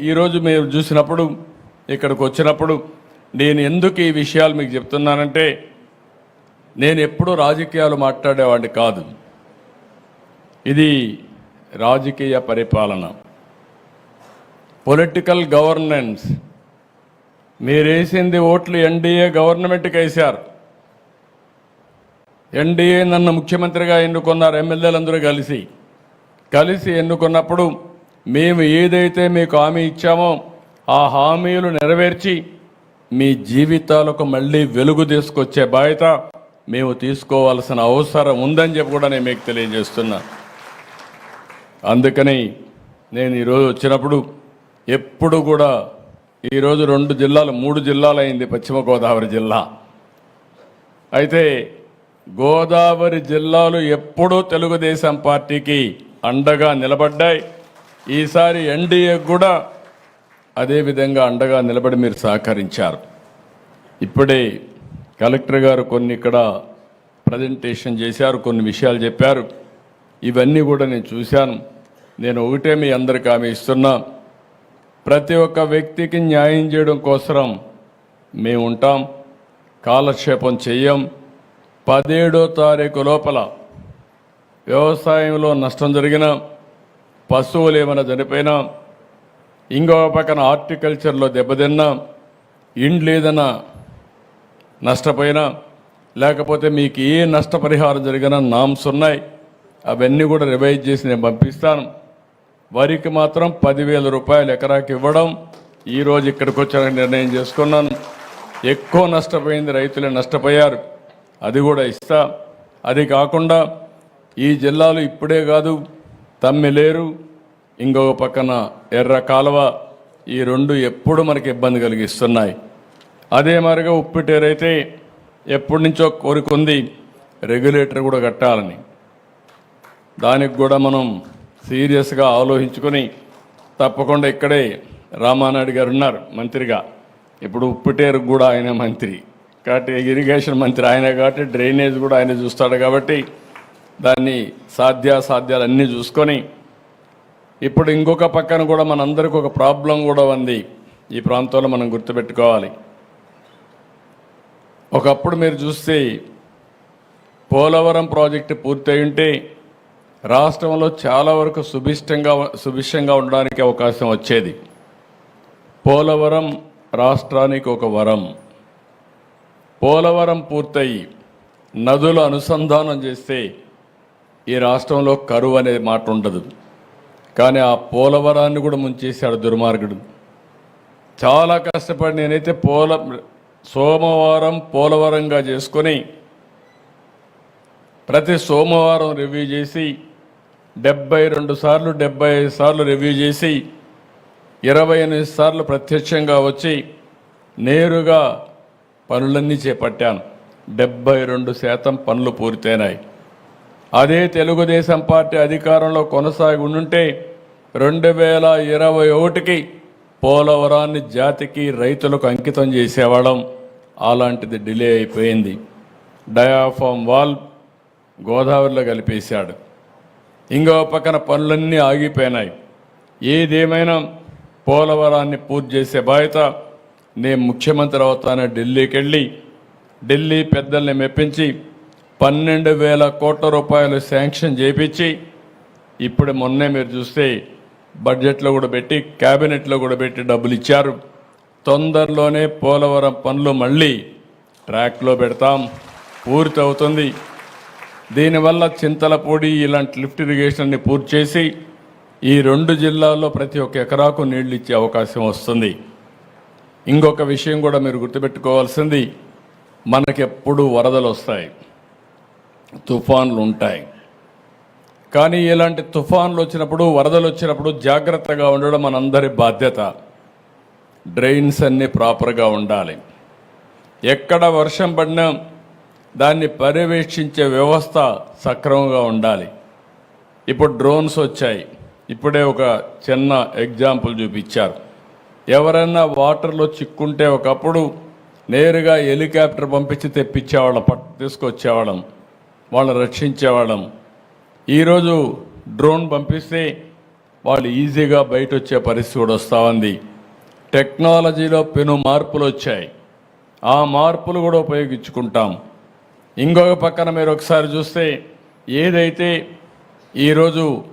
ఈరోజు మీరు చూసినప్పుడు ఇక్కడికి వచ్చినప్పుడు నేను ఎందుకు ఈ విషయాలు మీకు చెప్తున్నానంటే నేను ఎప్పుడూ రాజకీయాలు మాట్లాడేవాడిని కాదు. ఇది రాజకీయ పరిపాలన. Political governance. మీరేసింది ఓట్లు ఎన్డీఏ గవర్నమెంట్కి వేశారు. ఎన్డీఏ నన్ను ముఖ్యమంత్రిగా ఎన్నుకున్నారు ఎమ్మెల్యేలందరూ కలిసి. కలిసి ఎన్నుకున్నప్పుడు మేము ఏదైతే మీకు హామీ ఇచ్చామో ఆ హామీలు నెరవేర్చి మీ జీవితాలకు మళ్ళీ వెలుగు తీసుకొచ్చే బాధ్యత మేము తీసుకోవాల్సిన అవసరం ఉందని చెప్పి కూడా నేను మీకు తెలియజేస్తున్నా. అందుకని నేను ఈరోజు వచ్చినప్పుడు ఎప్పుడు కూడా ఈరోజు రెండు జిల్లాలు మూడు జిల్లాలు అయింది పశ్చిమ గోదావరి జిల్లా. అయితే గోదావరి జిల్లాలు ఎప్పుడూ తెలుగుదేశం పార్టీకి అండగా నిలబడ్డాయి. ఈసారి ఎన్డీఏ కూడా అదేవిధంగా అండగా నిలబడి మీరు సహకరించారు. ఇప్పుడే కలెక్టర్ గారు కొన్ని ఇక్కడ ప్రజెంటేషన్ చేశారు కొన్ని విషయాలు చెప్పారు. ఇవన్నీ కూడా నేను చూశాను. నేను ఒకటే మీ అందరికి ఆమె ఇస్తున్నా. ప్రతి ఒక్క వ్యక్తికి న్యాయం చేయడం కోసరం మేము ఉంటాం కాలక్షేపం చెయ్యం పదిహేడో తారీఖు లోపల వ్యవసాయంలో నష్టం జరిగిన పశువులు ఏమైనా చనిపోయినా ఇంకో పక్కన హార్టికల్చర్లో దెబ్బతిన్నా ఇండ్లు ఏదైనా నష్టపోయినా లేకపోతే మీకు ఏ నష్టపరిహారం జరిగినా నామ్స్ ఉన్నాయి. అవన్నీ కూడా రివైజ్ చేసి నేను పంపిస్తాను. వరికి మాత్రం పదివేల రూపాయలు ఎకరాకి ఇవ్వడం. ఈరోజు ఇక్కడికి వచ్చానని నిర్ణయం చేసుకున్నాను. ఎక్కువ నష్టపోయింది రైతులే నష్టపోయారు. అది కూడా ఇస్తా. అది కాకుండా ఈ జిల్లాలో ఇప్పుడే కాదు తమ్మిలేరు ఇంకొక పక్కన ఎర్ర కాలువ ఈ రెండు ఎప్పుడు మనకి ఇబ్బంది కలిగిస్తున్నాయి. అదే మరిగా ఉప్పిటేరైతే ఎప్పటి నుంచో కోరుకుంది రెగ్యులేటర్ కూడా కట్టాలని. దానికి కూడా మనం సీరియస్గా ఆలోచించుకొని తప్పకుండా ఇక్కడే రామానాయుడు గారు ఉన్నారు మంత్రిగా. ఇప్పుడు ఉప్పిటేరు కూడా ఆయన మంత్రి. కాబట్టి ఇరిగేషన్ మంత్రి ఆయన కాబట్టి డ్రైనేజ్ కూడా ఆయన చూస్తాడు కాబట్టి దాన్ని సాధ్యాసాధ్యాలన్నీ చూసుకొని ఇప్పుడు ఇంకొక పక్కన కూడా మనందరికి ఒక ప్రాబ్లం కూడా ఉంది. ఈ ప్రాంతంలో మనం గుర్తుపెట్టుకోవాలి. ఒకప్పుడు మీరు చూస్తే పోలవరం ప్రాజెక్టు పూర్తయి ఉంటే రాష్ట్రంలో చాలా వరకు సుభిష్టంగా సుభిష్టంగా ఉండడానికి అవకాశం వచ్చేది. పోలవరం రాష్ట్రానికి ఒక వరం. పోలవరం పూర్తయి నదుల అనుసంధానం చేస్తే ఈ రాష్ట్రంలో కరువు అనే మాట ఉండదు. కానీ ఆ పోలవరాన్ని కూడా ముంచేశాడు దుర్మార్గుడు. చాలా కష్టపడి నేనైతే పోల సోమవారం పోలవరంగా చేసుకొని ప్రతి సోమవారం రివ్యూ చేసి డెబ్బై రెండు సార్లు డెబ్బై ఐదు సార్లు రివ్యూ చేసి ఇరవై ఎనిమిది సార్లు ప్రత్యక్షంగా వచ్చి నేరుగా పనులన్నీ చేపట్టాను. డెబ్బై రెండు శాతం పనులు పూర్తయినాయి. అదే తెలుగుదేశం పార్టీ అధికారంలో కొనసాగి ఉండుంటే రెండు వేల ఇరవై ఒకటికి పోలవరాన్ని జాతికి రైతులకు అంకితం చేసేవాళ్ళం. అలాంటిది డిలే అయిపోయింది. డయాఫామ్ వాల్ గోదావరిలో కలిపేశాడు. ఇంకో పక్కన పనులన్నీ ఆగిపోయినాయి. ఏదేమైనా పోలవరాన్ని పూర్తి చేసే బాధ్యత నేను ముఖ్యమంత్రి అవుతానని ఢిల్లీకి వెళ్ళి ఢిల్లీ పెద్దల్ని మెప్పించి పన్నెండు వేల కోట్ల రూపాయలు శాంక్షన్ చేపించి ఇప్పుడు మొన్నే మీరు చూస్తే బడ్జెట్లో కూడా పెట్టి క్యాబినెట్లో కూడా పెట్టి డబ్బులు ఇచ్చారు. తొందరలోనే పోలవరం పనులు మళ్ళీ ట్రాక్లో పెడతాం. పూర్తి అవుతుంది. దీనివల్ల చింతలపూడి ఇలాంటి లిఫ్ట్ ఇరిగేషన్ని పూర్తి చేసి ఈ రెండు జిల్లాల్లో ప్రతి ఒక్క ఎకరాకు నీళ్ళు ఇచ్చే అవకాశం వస్తుంది. ఇంకొక విషయం కూడా మీరు గుర్తుపెట్టుకోవాల్సింది మనకెప్పుడు వరదలు వస్తాయి. తుఫాన్లు ఉంటాయి కానీ ఇలాంటి తుఫాన్లు వచ్చినప్పుడు వరదలు వచ్చినప్పుడు జాగ్రత్తగా ఉండడం మనందరి బాధ్యత. డ్రైన్స్ అన్నీ ప్రాపర్గా ఉండాలి. ఎక్కడ వర్షం పడినా దాన్ని పర్యవేక్షించే వ్యవస్థ సక్రమంగా ఉండాలి. ఇప్పుడు డ్రోన్స్ వచ్చాయి. ఇప్పుడే ఒక చిన్న ఎగ్జాంపుల్ చూపించారు. ఎవరైనా వాటర్లో చిక్కుంటే ఒకప్పుడు నేరుగా హెలికాప్టర్ పంపించి తెప్పించేవాళ్ళం పట్ తీసుకొచ్చేవాళ్ళం. వాళ్ళని రక్షించేవాళ్ళం. ఈరోజు డ్రోన్ పంపిస్తే వాళ్ళు ఈజీగా బయట వచ్చే పరిస్థితి కూడా వస్తూ ఉంది. టెక్నాలజీలో పెను మార్పులు వచ్చాయి. ఆ మార్పులు కూడా ఉపయోగించుకుంటాం. ఇంకొక పక్కన మీరు ఒకసారి చూస్తే ఏదైతే ఈరోజు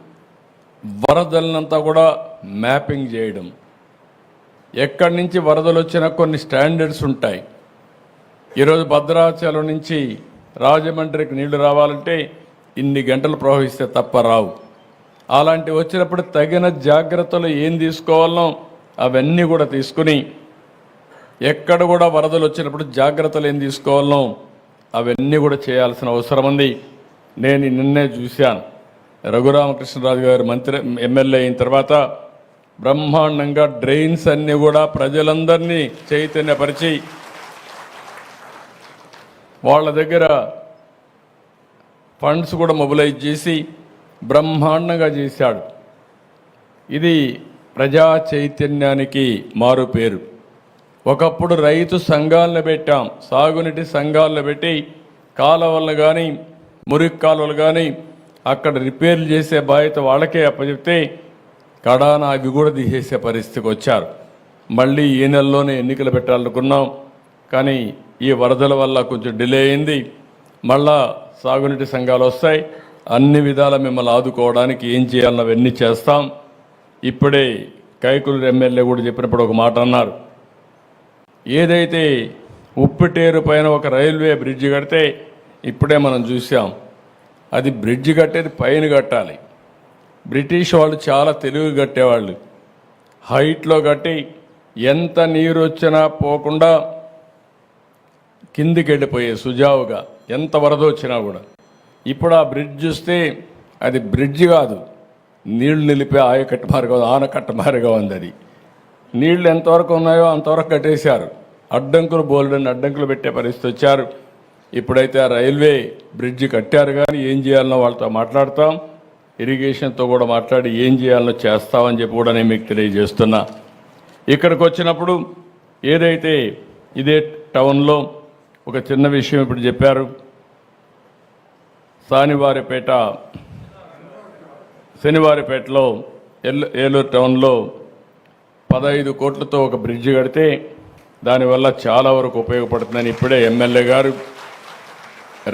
వరదలనంతా కూడా మ్యాపింగ్ చేయడం. ఎక్కడి నుంచి వరదలు వచ్చినా కొన్ని స్టాండర్డ్స్ ఉంటాయి. ఈరోజు భద్రాచలం నుంచి రాజమండ్రికి నీళ్ళు రావాలంటే ఇన్ని గంటలు ప్రవహిస్తే తప్ప రావు. అలాంటివి వచ్చినప్పుడు తగిన జాగ్రత్తలు ఏం తీసుకోవాలనో అవన్నీ కూడా తీసుకుని ఎక్కడ కూడా వరదలు వచ్చినప్పుడు జాగ్రత్తలు ఏం తీసుకోవాలనో అవన్నీ కూడా చేయాల్సిన అవసరం ఉంది. నేను నిన్నే చూశాను. రఘురామకృష్ణరాజు గారు మంత్రి ఎమ్మెల్యే అయిన తర్వాత బ్రహ్మాండంగా డ్రైన్స్ అన్నీ కూడా ప్రజలందరినీ చైతన్యపరిచి వాళ్ళ దగ్గర ఫండ్స్ కూడా మొబిలైజ్ చేసి బ్రహ్మాండంగా చేశాడు. ఇది ప్రజా చైతన్యానికి మారు పేరు. ఒకప్పుడు రైతు సంఘాలను పెట్టాం. సాగునీటి సంఘాలను పెట్టి కాలువలను కానీ మురికి కాలువలు కానీ అక్కడ రిపేర్లు చేసే బాధ్యత వాళ్ళకే అప్పచెప్తే కడాన అవి కూడా తీసేసే పరిస్థితికి వచ్చారు. మళ్ళీ ఈ నెలలోనే ఎన్నికలు పెట్టాలనుకున్నాం. కానీ ఈ వరదల వల్ల కొంచెం డిలే అయింది. మళ్ళా సాగునీటి సంఘాలు వస్తాయి. అన్ని విధాల మిమ్మల్ని ఆదుకోవడానికి ఏం చేయాలన్న అవన్నీ చేస్తాం. ఇప్పుడే కైకులు ఎమ్మెల్యే కూడా చెప్పినప్పుడు ఒక మాట అన్నారు. ఏదైతే ఉప్పిటేరు పైన ఒక రైల్వే బ్రిడ్జ్ కడితే ఇప్పుడే మనం చూసాం అది బ్రిడ్జ్ కట్టేది పైన కట్టాలి. బ్రిటిష్ వాళ్ళు చాలా తెలివి కట్టేవాళ్ళు. హైట్లో కట్టి ఎంత నీరు వచ్చినా పోకుండా కిందికి వెళ్ళిపోయే సుజావుగా ఎంత వరద వచ్చినా కూడా. ఇప్పుడు ఆ బ్రిడ్జ్ చూస్తే అది బ్రిడ్జ్ కాదు. నీళ్ళు నిలిపే ఆయకట్ట మార్గం ఆనకట్ట మార్గం ఉంది అది. నీళ్ళు ఎంతవరకు ఉన్నాయో అంతవరకు కట్టేశారు. అడ్డంకులు బోల్డని అడ్డంకులు పెట్టే పరిస్థితి వచ్చారు. ఇప్పుడైతే ఆ రైల్వే బ్రిడ్జ్ కట్టారు కానీ ఏం చేయాలనో వాళ్ళతో మాట్లాడతాం. ఇరిగేషన్తో కూడా మాట్లాడి ఏం చేయాలనో చేస్తామని చెప్పి కూడా నేను మీకు తెలియజేస్తున్నా. ఇక్కడికి వచ్చినప్పుడు ఏదైతే ఇదే టౌన్లో ఒక చిన్న విషయం ఇప్పుడు చెప్పారు. సానివారిపేట శనివారిపేటలో ఎల్ ఏలూరు టౌన్లో పదహైదు కోట్లతో ఒక బ్రిడ్జ్ కడితే దానివల్ల చాలా వరకు ఉపయోగపడుతుందని ఇప్పుడే ఎమ్మెల్యే గారు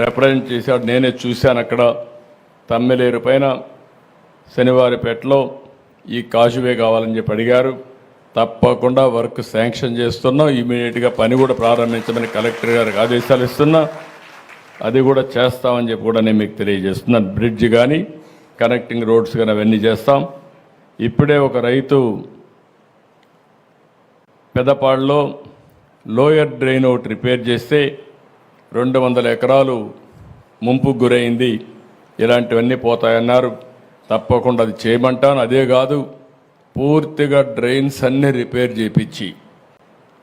రిప్రజెంట్ చేశాడు నేనే చూశాను అక్కడ తమ్మెలేరు పైన శనివారిపేటలో ఈ కాజువే కావాలని చెప్పి అడిగారు. తప్పకుండా వర్క్ శాంక్షన్ చేస్తున్నాం. ఇమీడియట్గా పని కూడా ప్రారంభించమని కలెక్టర్ గారికి ఆదేశాలు ఇస్తున్నా. అది కూడా చేస్తామని చెప్పి కూడా నేను మీకు తెలియజేస్తున్నాను బ్రిడ్జ్ కానీ కనెక్టింగ్ రోడ్స్ కానీ అవన్నీ చేస్తాం. ఇప్పుడే ఒక రైతు పెదపాడులో లోయర్ డ్రైన్ ఒకటి రిపేర్ చేస్తే రెండు వందల ఎకరాలు ముంపుకు గురైంది. ఇలాంటివన్నీ పోతాయన్నారు. తప్పకుండా అది చేయమంటాను. అదే కాదు పూర్తిగా డ్రైన్స్ అన్నీ రిపేర్ చేపించి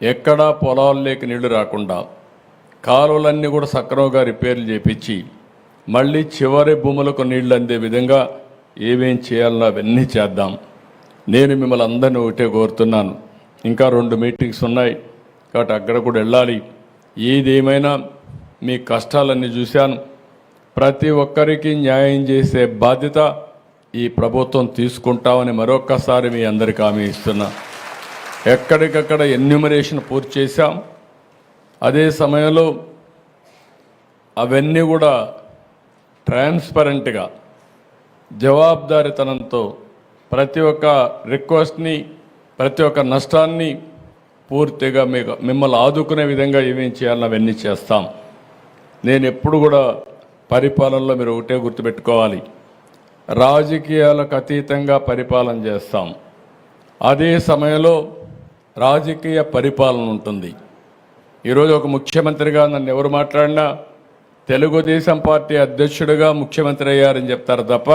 ఎక్కడా పొలాల్లోకి నీళ్ళు రాకుండా కాలువలన్నీ కూడా సక్రమంగా రిపేర్లు చేపించి మళ్ళీ చివరి భూములకు నీళ్ళు అందే విధంగా ఏమేం చేయాలన్నా అవన్నీ చేద్దాం. నేను మిమ్మల్ని అందరినీ ఒకటే కోరుతున్నాను. ఇంకా రెండు మీటింగ్స్ ఉన్నాయి. కాబట్టి అక్కడ కూడా వెళ్ళాలి. ఏదేమైనా మీ కష్టాలన్నీ చూశాను. ప్రతి ఒక్కరికి న్యాయం చేసే బాధ్యత ఈ ప్రభుత్వం తీసుకుంటామని మరొక్కసారి మీ అందరికి హామీ ఇస్తున్నా. ఎక్కడికక్కడ ఎన్యూమరేషన్ పూర్తి చేశాం. అదే సమయంలో అవన్నీ కూడా ట్రాన్స్పరెంట్గా జవాబుదారితనంతో ప్రతి ఒక్క రిక్వెస్ట్ని ప్రతి ఒక్క నష్టాన్ని పూర్తిగా మీకు మిమ్మల్ని ఆదుకునే విధంగా ఏమేం చేయాలని అవన్నీ చేస్తాం. నేను ఎప్పుడు కూడా పరిపాలనలో మీరు ఒకటే గుర్తుపెట్టుకోవాలి. రాజకీయాలకు అతీతంగా పరిపాలన చేస్తాం. అదే సమయంలో రాజకీయ పరిపాలన ఉంటుంది. ఈరోజు ఒక ముఖ్యమంత్రిగా నన్ను ఎవరు మాట్లాడినా తెలుగుదేశం పార్టీ అధ్యక్షుడిగా ముఖ్యమంత్రి అయ్యారని చెప్తారు తప్ప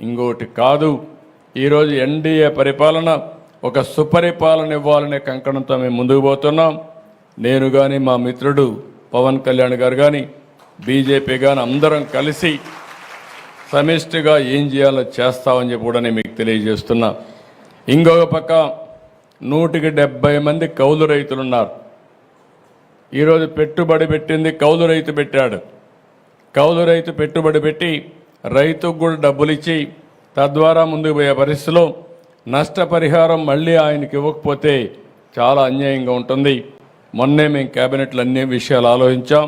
ఇంకోటి కాదు. ఈరోజు ఎన్డీఏ పరిపాలన ఒక సుపరిపాలన ఇవ్వాలనే కంకణంతో మేము ముందుకు పోతున్నాం. నేను కానీ మా మిత్రుడు పవన్ కళ్యాణ్ గారు కానీ బీజేపీ కానీ అందరం కలిసి సమిష్టిగా ఏం చేయాలో చేస్తామని చెప్పి కూడా నేను మీకు తెలియజేస్తున్నా. ఇంకొక పక్క నూటికి డెబ్బై మంది కౌలు రైతులు ఉన్నారు ఈరోజు పెట్టుబడి పెట్టింది కౌలు రైతు పెట్టాడు. కౌలు రైతు పెట్టుబడి పెట్టి రైతుకు కూడా డబ్బులు ఇచ్చి తద్వారా ముందుకు పోయే పరిస్థితిలో నష్టపరిహారం మళ్ళీ ఆయనకి ఇవ్వకపోతే చాలా అన్యాయంగా ఉంటుంది. మొన్నే మేము క్యాబినెట్లు అన్ని విషయాలు ఆలోచించాం.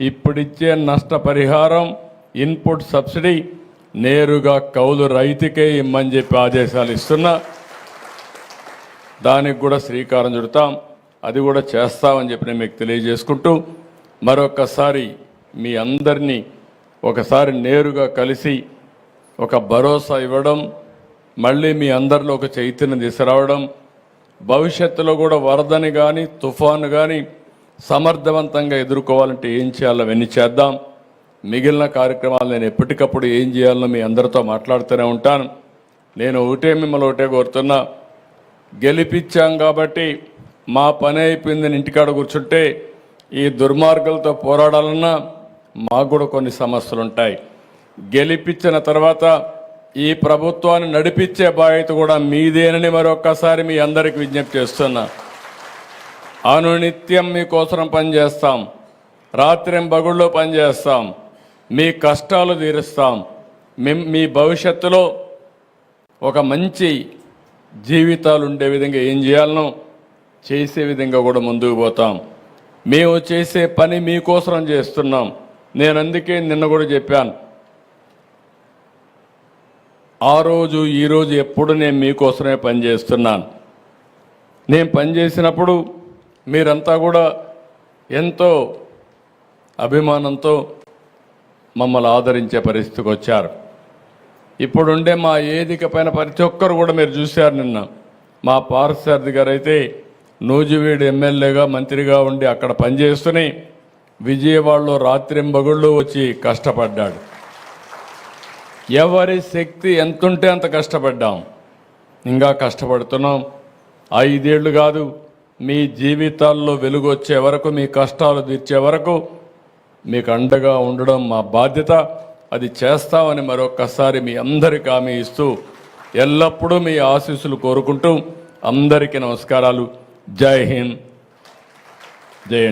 ఇప్పుడిచ్చే నష్టపరిహారం ఇన్పుట్ సబ్సిడీ నేరుగా కౌలు రైతుకే ఇమ్మని చెప్పి ఆదేశాలు ఇస్తున్నా. దానికి కూడా శ్రీకారం చుడతాం. అది కూడా చేస్తామని చెప్పి నేను మీకు తెలియజేసుకుంటూ మరొకసారి మీ అందరినీ ఒకసారి నేరుగా కలిసి ఒక భరోసా ఇవ్వడం మళ్ళీ మీ అందరిలో ఒక చైతన్యం తీసుకురావడం భవిష్యత్తులో కూడా వరదని కానీ తుఫాను కానీ సమర్థవంతంగా ఎదుర్కోవాలంటే ఏం చేయాలో అవన్నీ చేద్దాం. మిగిలిన కార్యక్రమాలు నేను ఎప్పటికప్పుడు ఏం చేయాలనో మీ అందరితో మాట్లాడుతూనే ఉంటాను. నేను ఒకటే మిమ్మల్ని ఒకటే కోరుతున్నా గెలిపించాం కాబట్టి మా పని అయిపోయిందని ఇంటికాడ కూర్చుంటే ఈ దుర్మార్గులతో పోరాడాలన్నా మాకు కూడా కొన్ని సమస్యలు ఉంటాయి. గెలిపించిన తర్వాత ఈ ప్రభుత్వాన్ని నడిపించే బాధ్యత కూడా మీదేనని మరొక్కసారి మీ అందరికి విజ్ఞప్తి చేస్తున్నా. అనునిత్యం మీకోసం పనిచేస్తాం. రాత్రి బగుళ్ళో పనిచేస్తాం. మీ కష్టాలు తీరుస్తాం. మేము మీ భవిష్యత్తులో ఒక మంచి జీవితాలు ఉండే విధంగా ఏం చేయాలనో చేసే విధంగా కూడా ముందుకు పోతాం. మేము చేసే పని మీకోసం చేస్తున్నాం. నేను అందుకే నిన్న కూడా చెప్పాను. ఆ రోజు ఈరోజు ఎప్పుడు నేను మీకోసమే పనిచేస్తున్నాను నేను పనిచేసినప్పుడు మీరంతా కూడా ఎంతో అభిమానంతో మమ్మల్ని ఆదరించే పరిస్థితికి వచ్చారు. ఇప్పుడుండే మా ఏదిక పైన ప్రతి ఒక్కరు కూడా మీరు చూశారు నిన్న. మా పార్సారథి గారు అయితే నూజివీడు ఎమ్మెల్యేగా మంత్రిగా ఉండి అక్కడ పనిచేస్తూనే విజయవాడలో రాత్రింబగుళ్ళు వచ్చి కష్టపడ్డాడు. ఎవరి శక్తి ఎంతుంటే అంత కష్టపడ్డాం. ఇంకా కష్టపడుతున్నాం. ఐదేళ్ళు కాదు మీ జీవితాల్లో వెలుగు వచ్చే వరకు మీ కష్టాలు తీర్చే వరకు మీకు అండగా ఉండడం మా బాధ్యత. అది చేస్తామని మరొక్కసారి మీ అందరికి హామీ ఇస్తూ ఎల్లప్పుడూ మీ ఆశీస్సులు కోరుకుంటూ అందరికీ నమస్కారాలు. జై హింద్. జై